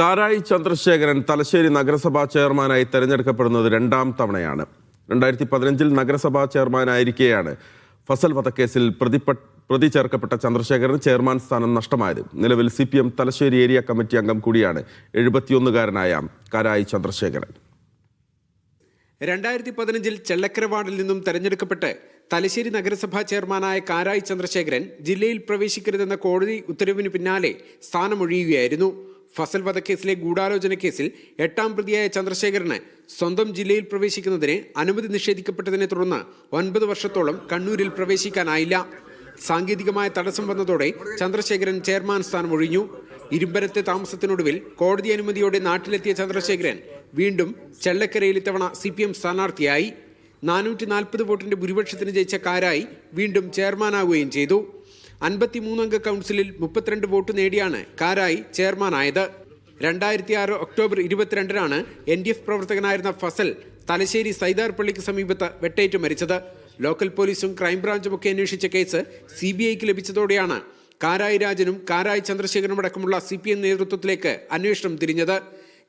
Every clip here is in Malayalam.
കാരായി ചന്ദ്രശേഖരൻ തലശ്ശേരി നഗരസഭാ ചെയർമാനായി തെരഞ്ഞെടുക്കപ്പെടുന്നത് രണ്ടാം തവണയാണ്. രണ്ടായിരത്തി പതിനഞ്ചിൽ നഗരസഭാ ചെയർമാനായിരിക്കെയാണ് ഫസൽ വധക്കേസിൽ പ്രതിപ്പ പ്രതി ചേർക്കപ്പെട്ട ചന്ദ്രശേഖരന് ചെയർമാൻ സ്ഥാനം നഷ്ടമായത്. നിലവിൽ C P M Thalassery area committee അംഗം കൂടിയാണ് എഴുപത്തിയൊന്നുകാരനായ കാരായി ചന്ദ്രശേഖരൻ. രണ്ടായിരത്തി പതിനഞ്ചിൽ ചെള്ളക്കര വാർഡിൽ നിന്നും തെരഞ്ഞെടുക്കപ്പെട്ട് തലശ്ശേരി നഗരസഭാ ചെയർമാനായ കാരായി ചന്ദ്രശേഖരൻ ജില്ലയിൽ പ്രവേശിക്കരുതെന്ന കോടതി ഉത്തരവിന് പിന്നാലെ സ്ഥാനമൊഴിയുകയായിരുന്നു. ഫസൽ വധക്കേസിലെ ഗൂഢാലോചന കേസിൽ എട്ടാം പ്രതിയായ ചന്ദ്രശേഖരന് സ്വന്തം ജില്ലയിൽ പ്രവേശിക്കുന്നതിന് അനുമതി നിഷേധിക്കപ്പെട്ടതിനെ തുടർന്ന് ഒൻപത് വർഷത്തോളം കണ്ണൂരിൽ പ്രവേശിക്കാനായില്ല. സാങ്കേതികമായ തടസ്സം വന്നതോടെ ചന്ദ്രശേഖരൻ ചെയർമാൻ സ്ഥാനം ഒഴിഞ്ഞു. ഇരുമ്പരത്തെ താമസത്തിനൊടുവിൽ കോടതി അനുമതിയോടെ നാട്ടിലെത്തിയ ചന്ദ്രശേഖരൻ വീണ്ടും ചെള്ളക്കരയിൽ ഇത്തവണ സി പി എം സ്ഥാനാർത്ഥിയായി. നാനൂറ്റി നാൽപ്പത് വോട്ടിന്റെ ഭൂരിപക്ഷത്തിന് ജയിച്ച കാരായി വീണ്ടും ചെയർമാനാകുകയും ചെയ്തു. അൻപത്തിമൂന്നംഗ കൗൺസിലിൽ മുപ്പത്തിരണ്ട് വോട്ട് നേടിയാണ് കാരായി ചെയർമാനായത്. രണ്ടായിരത്തി ആറ് ഒക്ടോബർ ഇരുപത്തിരണ്ടിനാണ് എൻ ഡി എഫ് പ്രവർത്തകനായിരുന്ന ഫസൽ തലശ്ശേരി സൈദാർപള്ളിക്ക് സമീപത്ത് വെട്ടേറ്റ് മരിച്ചത്. ലോക്കൽ പോലീസും ക്രൈംബ്രാഞ്ചും ഒക്കെ അന്വേഷിച്ച കേസ് സി ബി ഐക്ക് ലഭിച്ചതോടെയാണ് കാരായി രാജനും കാരായി ചന്ദ്രശേഖരനും അടക്കമുള്ള സി പി എം നേതൃത്വത്തിലേക്ക് അന്വേഷണം തിരിഞ്ഞത്.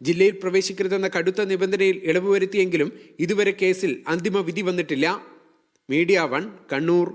ജില്ലയിൽ പ്രവേശിക്കരുതെന്ന കടുത്ത നിബന്ധനയിൽ ഇളവ് വരുത്തിയെങ്കിലും ഇതുവരെ കേസിൽ അന്തിമ വിധി വന്നിട്ടില്ല. Media one Kannur.